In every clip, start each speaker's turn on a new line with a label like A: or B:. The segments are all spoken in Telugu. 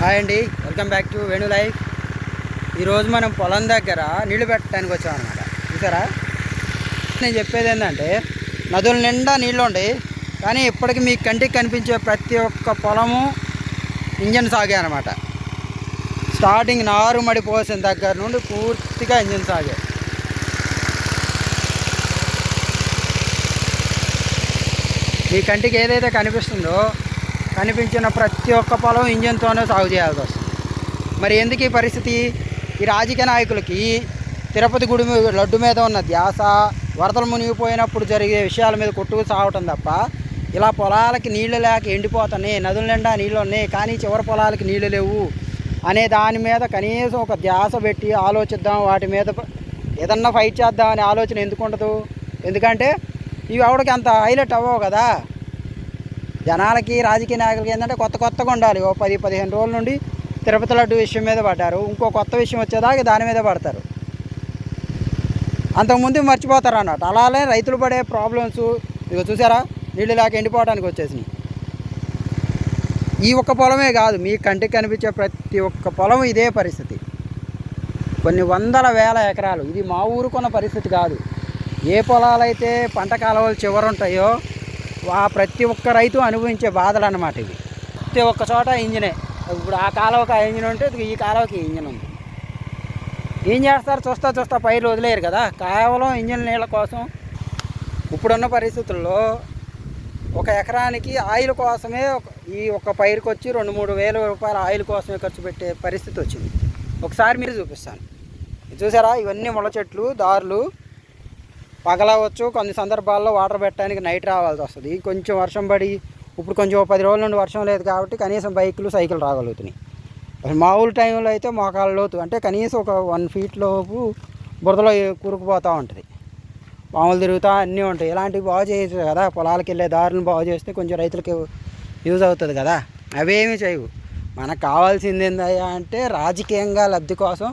A: హాయ్ అండి welcome back to Venu life. ఈరోజు మనం పొలం దగ్గర నీళ్ళు పెట్టడానికి వచ్చాం అనమాట చూసారా? నేను చెప్పేది ఏంటంటే నదుల నిండా నీళ్ళు ఉండి కానీ ఇప్పటికి మీ కంటికి కనిపించే ప్రతి ఒక్క పొలము ఇంజన్ సాగే అనమాట స్టార్టింగ్ నారు మడి పోసిన దగ్గర నుండి పూర్తిగా ఇంజన్ సాగే. మీ కంటికి ఏదైతే కనిపిస్తుందో కనిపించిన ప్రతి ఒక్క పొలం ఇంజన్తోనే సాగు చేయాల్సి వస్తుంది. మరి ఎందుకు ఈ పరిస్థితి? ఈ రాజకీయ నాయకులకి తిరుపతి గుడి మీద లడ్డు మీద ఉన్న ధ్యాస వరదలు మునిగిపోయినప్పుడు జరిగే విషయాల మీద కొట్టుకు సాగటం తప్ప ఇలా పొలాలకి నీళ్ళు లేక ఎండిపోతున్నాయి నదుల నిండా నీళ్ళు ఉన్నాయి కానీ చివరి పొలాలకి నీళ్ళు లేవు అనే దాని మీద కనీసం ఒక ధ్యాస పెట్టి ఆలోచిద్దాం వాటి మీద ఏదన్నా ఫైట్ చేద్దాం అనే ఆలోచన ఎందుకు ఉండదు? ఎందుకంటే ఇవి ఆవిడకి అంత హైలైట్ అవ్వవు కదా. జనాలకి రాజకీయ నాయకులకి ఏంటంటే కొత్త కొత్తగా ఉండాలి. ఓ పది పదిహేను రోజుల నుండి తిరుపతి లడ్డు విషయం మీద పడ్డారు. ఇంకో కొత్త విషయం వచ్చేదాకా దాని మీద పడతారు. అంతకుముందు మర్చిపోతారు అన్నట్టు అలానే రైతులు పడే ప్రాబ్లమ్స్ ఇక చూసారా? నీళ్ళు లేక ఎండిపోవడానికి వచ్చేసినాయి. ఈ ఒక్క పొలమే కాదు మీ కంటికి కనిపించే ప్రతి ఒక్క పొలం ఇదే పరిస్థితి. కొన్ని వందల వేల ఎకరాలు. ఇది మా ఊరుకున్న పరిస్థితి కాదు. ఏ పొలాలైతే పంట కాలువలు చివరుంటాయో ఆ ప్రతి ఒక్క రైతు అనుభవించే బాధలు అన్నమాట ఇవి ప్రతి ఒక్క చోట ఇంజనే. ఇప్పుడు ఆ కాలువకి ఆ ఇంజిన్ ఉంటే ఈ కాలువకి ఇంజన్ ఇంజిన్ ఉంది. ఏం చేస్తారు? చూస్తా చూస్తా పైరు వదిలేరు కదా. కేవలం ఇంజిన్ నీళ్ళ కోసం ఇప్పుడున్న పరిస్థితుల్లో ఒక ఎకరానికి ఆయిల్ కోసమే ఈ ఒక పైరుకి వచ్చి రెండు మూడు వేల రూపాయల ఆయిల్ కోసమే ఖర్చు పెట్టే పరిస్థితి వచ్చింది. ఒకసారి మీరు చూపిస్తాను. చూసారా? ఇవన్నీ ముళ్ళ చెట్లు దారులు. పగలవచ్చు కొన్ని సందర్భాల్లో వాటర్ పెట్టడానికి నైట్ రావాల్సి వస్తుంది. కొంచెం వర్షం పడి ఇప్పుడు కొంచెం పది రోజుల నుండి వర్షం లేదు కాబట్టి కనీసం బైకులు సైకిల్ రాగలుగుతున్నాయి. మామూలు టైంలో అయితే మోకాళ్ళ లోతు అంటే కనీసం ఒక వన్ ఫీట్ లోపు బురదలో కూరుకుపోతూ ఉంటుంది. మామూలు తిరుగుతూ అన్నీ ఉంటాయి. ఇలాంటివి బాగు చేయొచ్చు కదా. పొలాలకు వెళ్ళే దారులను బాగు చేస్తే కొంచెం రైతులకి యూజ్ అవుతుంది కదా. అవేమి చేయవు. మనకు కావాల్సింది ఏందయ్యా అంటే రాజకీయంగా లబ్ధి కోసం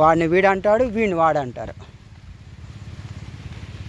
A: వాడిని వీడు అంటాడు వీడిని వాడంటారు.